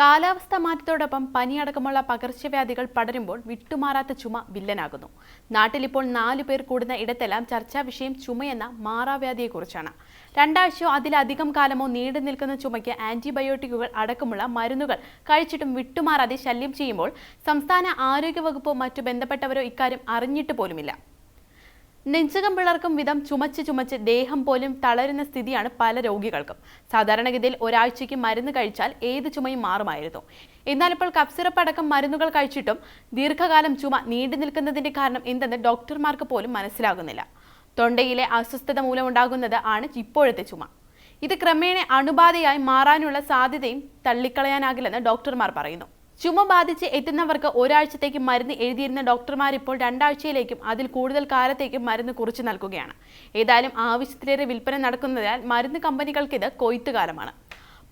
കാലാവസ്ഥാ മാറ്റത്തോടൊപ്പം പനിയടക്കമുള്ള പകർച്ചവ്യാധികൾ പടരുമ്പോൾ വിട്ടുമാറാത്ത ചുമ വില്ലനാകുന്നു. നാട്ടിലിപ്പോൾ നാലു പേർ കൂടുന്ന ഇടത്തെല്ലാം ചർച്ചാ വിഷയം ചുമയെന്ന മാറാവ്യാധിയെക്കുറിച്ചാണ്. രണ്ടാഴ്ചയോ അതിലധികം കാലമോ നീണ്ടു നിൽക്കുന്ന ചുമയ്ക്ക് ആന്റിബയോട്ടിക്കുകൾ അടക്കമുള്ള മരുന്നുകൾ കഴിച്ചിട്ടും വിട്ടുമാറാതെ ശല്യം ചെയ്യുമ്പോൾ സംസ്ഥാന ആരോഗ്യവകുപ്പോ മറ്റു ബന്ധപ്പെട്ടവരോ ഇക്കാര്യം അറിഞ്ഞിട്ട് പോലുമില്ല. നെഞ്ചകം പിളർക്കും വിധം ചുമച്ച് ചുമച്ച് ദേഹം പോലും തളരുന്ന സ്ഥിതിയാണ് പല രോഗികൾക്കും. സാധാരണഗതിയിൽ ഒരാഴ്ചയ്ക്ക് മരുന്ന് കഴിച്ചാൽ ഏത് ചുമയും മാറുമായിരുന്നു. എന്നാൽ ഇപ്പോൾ കപ്സിറപ്പ് അടക്കം മരുന്നുകൾ കഴിച്ചിട്ടും ദീർഘകാലം ചുമ നീണ്ടു നിൽക്കുന്നതിന്റെ കാരണം എന്തെന്ന് ഡോക്ടർമാർക്ക് പോലും മനസ്സിലാകുന്നില്ല. തൊണ്ടയിലെ അസ്വസ്ഥത മൂലമുണ്ടാകുന്നത് ആണ് ഇപ്പോഴത്തെ ചുമ. ഇത് ക്രമേണ അണുബാധയായി മാറാനുള്ള സാധ്യതയും തള്ളിക്കളയാനാകില്ലെന്ന് ഡോക്ടർമാർ പറയുന്നു. ചുമ ബാധിച്ച് എത്തുന്നവർക്ക് ഒരാഴ്ചത്തേക്ക് മരുന്ന് എഴുതിയിരുന്ന ഡോക്ടർമാർ ഇപ്പോൾ രണ്ടാഴ്ചയിലേക്കും അതിൽ കൂടുതൽ കാലത്തേക്കും മരുന്ന് കുറിച്ചു നൽകുകയാണ്. ഏതായാലും ആവശ്യത്തിലേറെ വിൽപ്പന നടക്കുന്നതിനാൽ മരുന്ന് കമ്പനികൾക്ക് ഇത് കൊയ്ത്തുകാലമാണ്.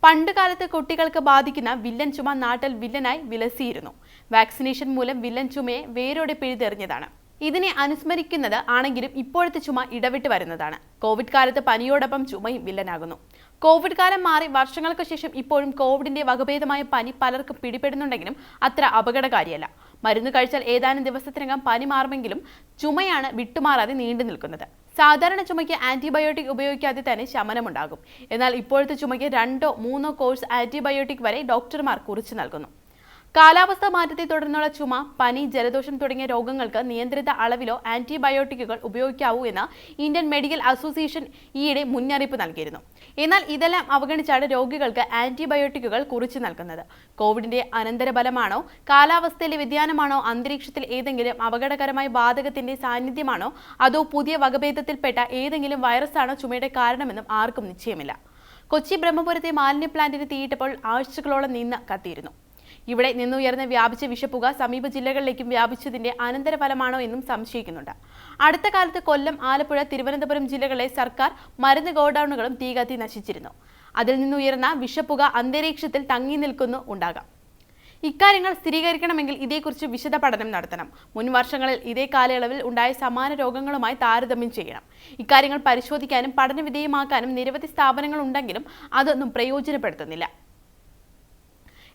പണ്ട് കാലത്ത് കുട്ടികൾക്ക് ബാധിക്കുന്ന വില്ലൻ ചുമ നാട്ടിൽ വില്ലനായി വിലസിയിരുന്നു. വാക്സിനേഷൻ മൂലം വില്ലൻ ചുമയെ വേരോടെ പിഴുതെറിഞ്ഞതാണ്. ഇതിനെ അനുസ്മരിക്കുന്നത് ആണെങ്കിലും ഇപ്പോഴത്തെ ചുമ ഇടവിട്ട് വരുന്നതാണ്. കോവിഡ് കാലത്ത് പനിയോടൊപ്പം ചുമയും വില്ലനാകുന്നു. കോവിഡ് കാലം മാറി വർഷങ്ങൾക്ക് ശേഷം ഇപ്പോഴും കോവിഡിന്റെ വകഭേദമായ പനി പലർക്കും പിടിപെടുന്നുണ്ടെങ്കിലും അത്ര അപകടകാരിയല്ല. മരുന്ന് കഴിച്ചാൽ ഏതാനും ദിവസത്തിനകം പനി മാറുമെങ്കിലും ചുമയാണ് വിട്ടുമാറാതെ നീണ്ടു നിൽക്കുന്നത്. സാധാരണ ചുമയ്ക്ക് ആന്റിബയോട്ടിക് ഉപയോഗിക്കാതെ തന്നെ ശമനമുണ്ടാകും. എന്നാൽ ഇപ്പോഴത്തെ ചുമയ്ക്ക് രണ്ടോ മൂന്നോ കോഴ്സ് ആന്റിബയോട്ടിക് വരെ ഡോക്ടർമാർ കുറിച്ചു നൽകുന്നു. കാലാവസ്ഥാ മാറ്റത്തെ തുടർന്നുള്ള ചുമ പനി ജലദോഷം തുടങ്ങിയ രോഗങ്ങൾക്ക് നിയന്ത്രിത അളവിലോ ആന്റിബയോട്ടിക്കുകൾ ഉപയോഗിക്കാവൂ എന്ന് ഇന്ത്യൻ മെഡിക്കൽ അസോസിയേഷൻ ഈയിടെ മുന്നറിയിപ്പ് നൽകിയിരുന്നു. എന്നാൽ ഇതെല്ലാം അവഗണിച്ചാണ് രോഗികൾക്ക് ആന്റിബയോട്ടിക്കുകൾ കുറിച്ചു നൽകുന്നത്. കോവിഡിന്റെ അനന്തരഫലമാണോ കാലാവസ്ഥയിലെ വ്യതിയാനമാണോ അന്തരീക്ഷത്തിൽ ഏതെങ്കിലും അപകടകരമായ വാതകത്തിന്റെ സാന്നിധ്യമാണോ അതോ പുതിയ വകഭേദത്തിൽപ്പെട്ട ഏതെങ്കിലും വൈറസാണോ ചുമയുടെ കാരണമെന്നും ആർക്കും നിശ്ചയമില്ല. കൊച്ചി ബ്രഹ്മപുരത്തെ മാലിന്യ പ്ലാന്റിന് തീയിട്ടപ്പോൾ ആഴ്ചകളോളം നിന്ന് കത്തിയിരുന്നു. ഇവിടെ നിന്നുയർന്ന് വ്യാപിച്ച വിഷപ്പുക സമീപ ജില്ലകളിലേക്കും വ്യാപിച്ചതിന്റെ അനന്തരഫലമാണോ എന്നും സംശയിക്കുന്നുണ്ട്. അടുത്ത കാലത്ത് കൊല്ലം ആലപ്പുഴ തിരുവനന്തപുരം ജില്ലകളിലെ സർക്കാർ മരുന്ന് ഗോഡൌണുകളും തീകത്തി നശിച്ചിരുന്നു. അതിൽ നിന്നുയർന്ന വിഷപ്പുക അന്തരീക്ഷത്തിൽ തങ്ങി നിൽക്കുന്നു ഉണ്ടാകാം. ഇക്കാര്യങ്ങൾ സ്ഥിരീകരിക്കണമെങ്കിൽ ഇതേക്കുറിച്ച് വിശദ പഠനം നടത്തണം. മുൻ വർഷങ്ങളിൽ ഇതേ കാലയളവിൽ ഉണ്ടായ സമാന രോഗങ്ങളുമായി താരതമ്യം ചെയ്യണം. ഇക്കാര്യങ്ങൾ പരിശോധിക്കാനും പഠനവിധേയമാക്കാനും നിരവധി സ്ഥാപനങ്ങൾ ഉണ്ടെങ്കിലും അതൊന്നും പ്രയോജനപ്പെടുത്തുന്നില്ല.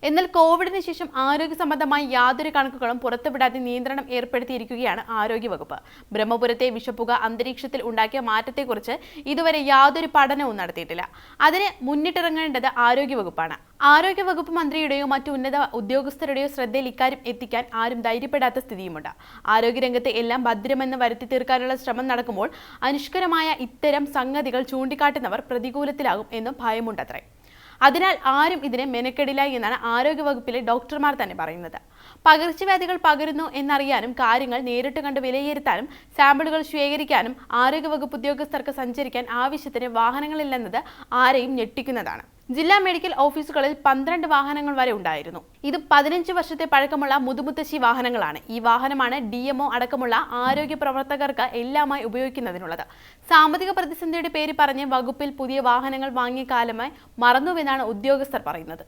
എന്നാൽ കോവിഡിന് ശേഷം ആരോഗ്യ സംബന്ധമായ യാതൊരു കണക്കുകളും പുറത്തുവിടാതെ നിയന്ത്രണം ഏർപ്പെടുത്തിയിരിക്കുകയാണ് ആരോഗ്യവകുപ്പ് ബ്രഹ്മപുരത്തെ വിഷപ്പുക അന്തരീക്ഷത്തിൽ ഉണ്ടാക്കിയ മാറ്റത്തെക്കുറിച്ച് ഇതുവരെ യാതൊരു പഠനവും നടത്തിയിട്ടില്ല. അതിന് മുന്നിട്ടിറങ്ങേണ്ടത് ആരോഗ്യവകുപ്പാണ് ആരോഗ്യവകുപ്പ് മന്ത്രിയുടെയോ മറ്റു ഉന്നത ഉദ്യോഗസ്ഥരുടെയോ ശ്രദ്ധയിൽ ഇക്കാര്യം എത്തിക്കാൻ ആരും ധൈര്യപ്പെടാത്ത സ്ഥിതിയുമുണ്ട്. ആരോഗ്യരംഗത്തെ എല്ലാം ഭദ്രമെന്ന് വരുത്തി തീർക്കാനുള്ള ശ്രമം നടക്കുമ്പോൾ അനുഷ്കരമായ ഇത്തരം സംഗതികൾ ചൂണ്ടിക്കാട്ടുന്നവർ പ്രതികൂലത്തിലാകും എന്നും ഭയമുണ്ടത്രേ. അതിനാൽ ആരും ഇതിനെ മെനക്കെടില്ല എന്നാണ് ആരോഗ്യവകുപ്പിലെ ഡോക്ടർമാർ തന്നെ പറയുന്നത്. പകർച്ചവ്യാധികൾ പകരുന്നു എന്നറിയാനും കാര്യങ്ങൾ നേരിട്ട് കണ്ട് വിലയിരുത്താനും സാമ്പിളുകൾ ശേഖരിക്കാനും ആരോഗ്യവകുപ്പ് ഉദ്യോഗസ്ഥർക്ക് സഞ്ചരിക്കാൻ ആവശ്യത്തിന് വാഹനങ്ങളില്ലെന്നത് ആരെയും ഞെട്ടിക്കുന്നതാണ്. ജില്ലാ മെഡിക്കൽ ഓഫീസുകളിൽ പന്ത്രണ്ട് വാഹനങ്ങൾ വരെ ഉണ്ടായിരുന്നു. ഇത് പതിനഞ്ച് വർഷത്തെ പഴക്കമുള്ള മുതുമുത്തശ്ശി വാഹനങ്ങളാണ്. ഈ വാഹനമാണ് ഡി അടക്കമുള്ള ആരോഗ്യ പ്രവർത്തകർക്ക് എല്ലാമായി ഉപയോഗിക്കുന്നതിനുള്ളത്. സാമ്പത്തിക പ്രതിസന്ധിയുടെ പേര് പറഞ്ഞ് വകുപ്പിൽ പുതിയ വാഹനങ്ങൾ വാങ്ങിയ കാലമായി മറന്നുവെന്നാണ് ഉദ്യോഗസ്ഥർ പറയുന്നത്.